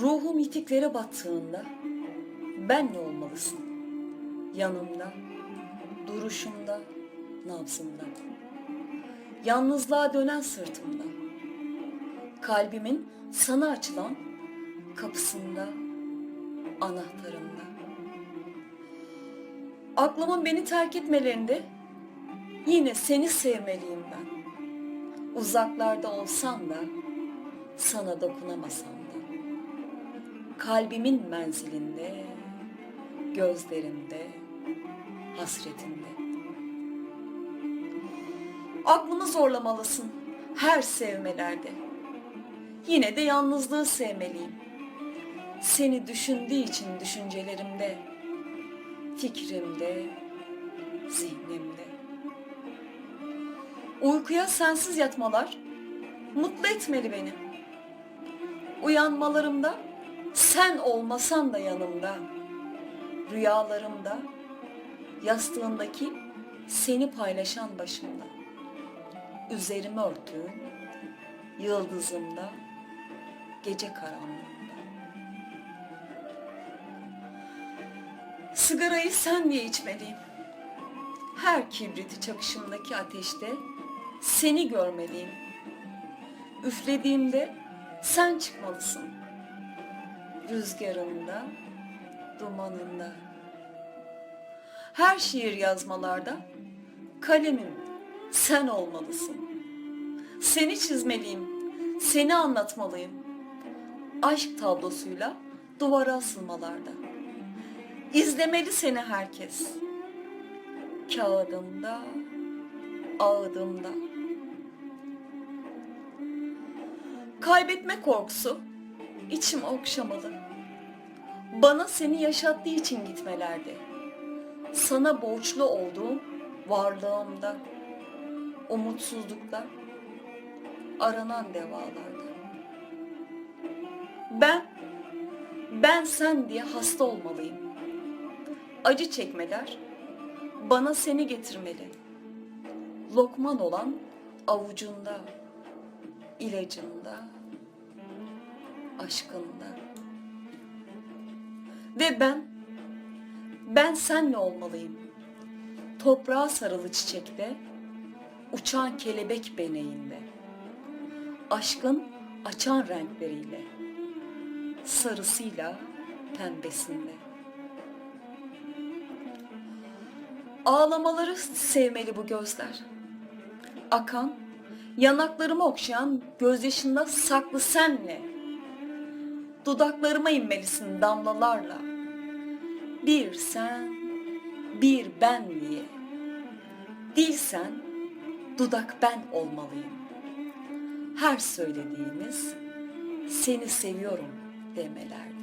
Ruhum itiklere battığında benle olmalısın. Yanımda, duruşumda, nabzımda. Yalnızlığa dönen sırtımda. Kalbimin sana açılan kapısında, anahtarında. Aklımın beni terk etmelerinde yine seni sevmeliyim ben. Uzaklarda olsam da, sana dokunamasam. Kalbimin menzilinde, gözlerimde, hasretinde. Aklımı zorlamalısın her sevmelerde. Yine de yalnızlığı sevmeliyim. Seni düşündüğü için düşüncelerimde, fikrimde, zihnimde. Uykuya sensiz yatmalar mutlu etmeli beni. Uyanmalarımda sen olmasan da yanımda. Rüyalarımda yastığındaki seni paylaşan başımda. Üzerime örttüğün yıldızımda, gece karanlığında. Sigarayı sen diye içmeliyim. Her kibriti çakışımdaki ateşte seni görmeliyim. Üflediğimde sen çıkmalısın. Rüzgarında, dumanında. Her şiir yazmalarda kalemim sen olmalısın. Seni çizmeliyim, seni anlatmalıyım. Aşk tablosuyla duvara asılmalarda. İzlemeli seni herkes. Kağıdımda, ağıdımda. Kaybetme korkusu içim okşamalı. Bana seni yaşattığı için gitmelerde. Sana borçlu olduğum varlığımda, umutsuzlukta, aranan devalarda. Ben, ben sen diye hasta olmalıyım. Acı çekmeler bana seni getirmeli. Lokman olan avucunda, ilacında, aşkında. Ve ben, ben senle olmalıyım. Toprağa sarılı çiçekte, uçan kelebek beneğinde. Aşkın açan renkleriyle, sarısıyla pembesinde. Ağlamaları sevmeli bu gözler. Akan, yanaklarımı okşayan gözyaşında saklı senle. Dudaklarıma inmelisin damlalarla. Bir sen, bir ben diye. Değilsen dudak ben olmalıyım. Her söylediğimiz seni seviyorum demelerde.